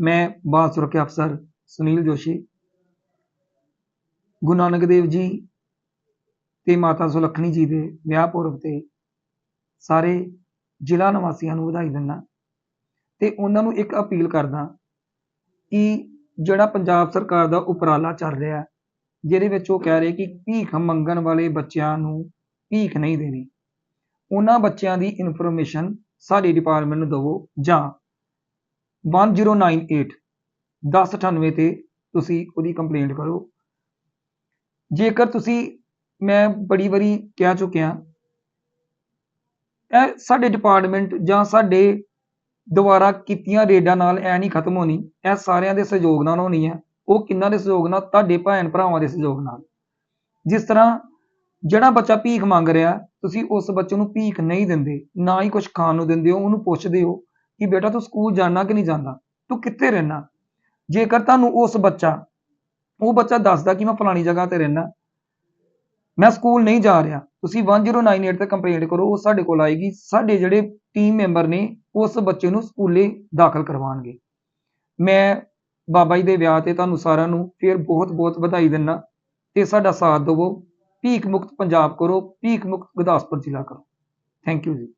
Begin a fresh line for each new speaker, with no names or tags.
ਮੈਂ ਬਾਲ ਸੁਰੱਖਿਆ ਅਫਸਰ ਸੁਨੀਲ ਜੋਸ਼ੀ, ਗੁਰੂ ਨਾਨਕ ਦੇਵ ਜੀ ਤੇ ਮਾਤਾ ਸੁਲੱਖਣੀ ਜੀ ਦੇ ਵਿਆਹ ਪੁਰਬ ਤੇ ਸਾਰੇ ਜ਼ਿਲ੍ਹਾ ਨਿਵਾਸੀਆਂ ਨੂੰ ਵਧਾਈ ਦਿੰਦਾ ਤੇ ਉਹਨਾਂ ਨੂੰ ਇੱਕ ਅਪੀਲ ਕਰਦਾ ਕਿ ਜਿਹੜਾ ਪੰਜਾਬ ਸਰਕਾਰ ਦਾ ਉਪਰਾਲਾ ਚੱਲ ਰਿਹਾ, ਜਿਹਦੇ ਵਿੱਚ ਉਹ ਕਹਿ ਰਹੇ ਕਿ ਭੀਖ ਮੰਗਣ ਵਾਲੇ ਬੱਚਿਆਂ ਨੂੰ ਭੀਖ ਨਹੀਂ ਦੇਣੀ। ਉਹਨਾਂ ਬੱਚਿਆਂ ਦੀ ਇਨਫੋਰਮੇਸ਼ਨ ਸਾਡੇ ਡਿਪਾਰਟਮੈਂਟ ਨੂੰ ਦਿਵੋ ਜਾਂ 1098 1098 ਤੇ ਤੁਸੀਂ ਉਹਦੀ ਕੰਪਲੇਂਟ ਕਰੋ। ਜੇਕਰ ਤੁਸੀਂ, ਮੈਂ ਬੜੀ ਵਾਰੀ ਕਹਿ ਚੁੱਕਿਆ, ਇਹ ਸਾਡੇ ਡਿਪਾਰਟਮੈਂਟ ਜਾਂ ਸਾਡੇ ਦੁਆਰਾ ਕੀਤੀਆਂ ਰੇਡਾਂ ਨਾਲ ਐ ਨਹੀਂ ਖਤਮ ਹੋਣੀ, ਇਹ ਸਾਰਿਆਂ ਦੇ ਸਹਿਯੋਗ ਨਾਲ ਹੋਣੀ ਹੈ। ਉਹ ਕਿੰਨਾਂ ਦੇ ਸਹਿਯੋਗ ਨਾਲ? ਤੁਹਾਡੇ ਭੈਣ ਭਰਾਵਾਂ ਦੇ ਸਹਿਯੋਗ ਨਾਲ। ਜਿਸ ਤਰ੍ਹਾਂ ਜਿਹੜਾ ਬੱਚਾ ਭੀਖ ਮੰਗ ਰਿਹਾ, ਤੁਸੀਂ ਉਸ ਬੱਚੇ ਨੂੰ ਭੀਖ ਨਹੀਂ ਦਿੰਦੇ, ਨਾ ਹੀ ਕੁਝ ਖਾਣ ਨੂੰ ਦਿੰਦੇ ਹੋ, ਉਹਨੂੰ ਪੁੱਛਦੇ ਹੋ ਕਿ ਬੇਟਾ ਤੂੰ ਸਕੂਲ ਜਾਣਾ ਕਿ ਨਹੀਂ ਜਾਂਦਾ ਤੂੰ ਕਿੱਥੇ ਰਹਿਣਾ? ਜੇਕਰ ਤੁਹਾਨੂੰ ਉਸ ਬੱਚਾ, ਉਹ ਬੱਚਾ ਦੱਸਦਾ ਕਿ ਮੈਂ ਫਲਾਣੀ ਜਗ੍ਹਾ ਤੇ ਰਹਿਣਾ, ਮੈਂ ਸਕੂਲ ਨਹੀਂ ਜਾ ਰਿਹਾ, ਤੁਸੀਂ 1098 ਤੇ ਕੰਪਲੇਂਟ ਕਰੋ, ਉਹ ਸਾਡੇ ਕੋਲ ਆਏਗੀ, ਸਾਡੇ ਜਿਹੜੇ ਟੀਮ ਮੈਂਬਰ ਨੇ, ਉਸ ਬੱਚੇ ਨੂੰ ਸਕੂਲੇ ਦਾਖਲ ਕਰਵਾਉਣਗੇ। ਮੈਂ ਬਾਬਾ ਜੀ ਦੇ ਵਿਆਹ ਤੇ ਤੁਹਾਨੂੰ ਸਾਰਿਆਂ ਨੂੰ ਫਿਰ ਬਹੁਤ ਬਹੁਤ ਵਧਾਈ ਦਿੰਦਾ, ਤੇ ਸਾਡਾ ਸਾਥ ਦਿਵੋ, ਭੀਖ ਮੁਕਤ ਪੰਜਾਬ ਕਰੋ, ਭੀਖ ਮੁਕਤ ਗੁਰਦਾਸਪੁਰ ਜ਼ਿਲ੍ਹਾ ਕਰੋ। ਥੈਂਕ ਯੂ ਜੀ।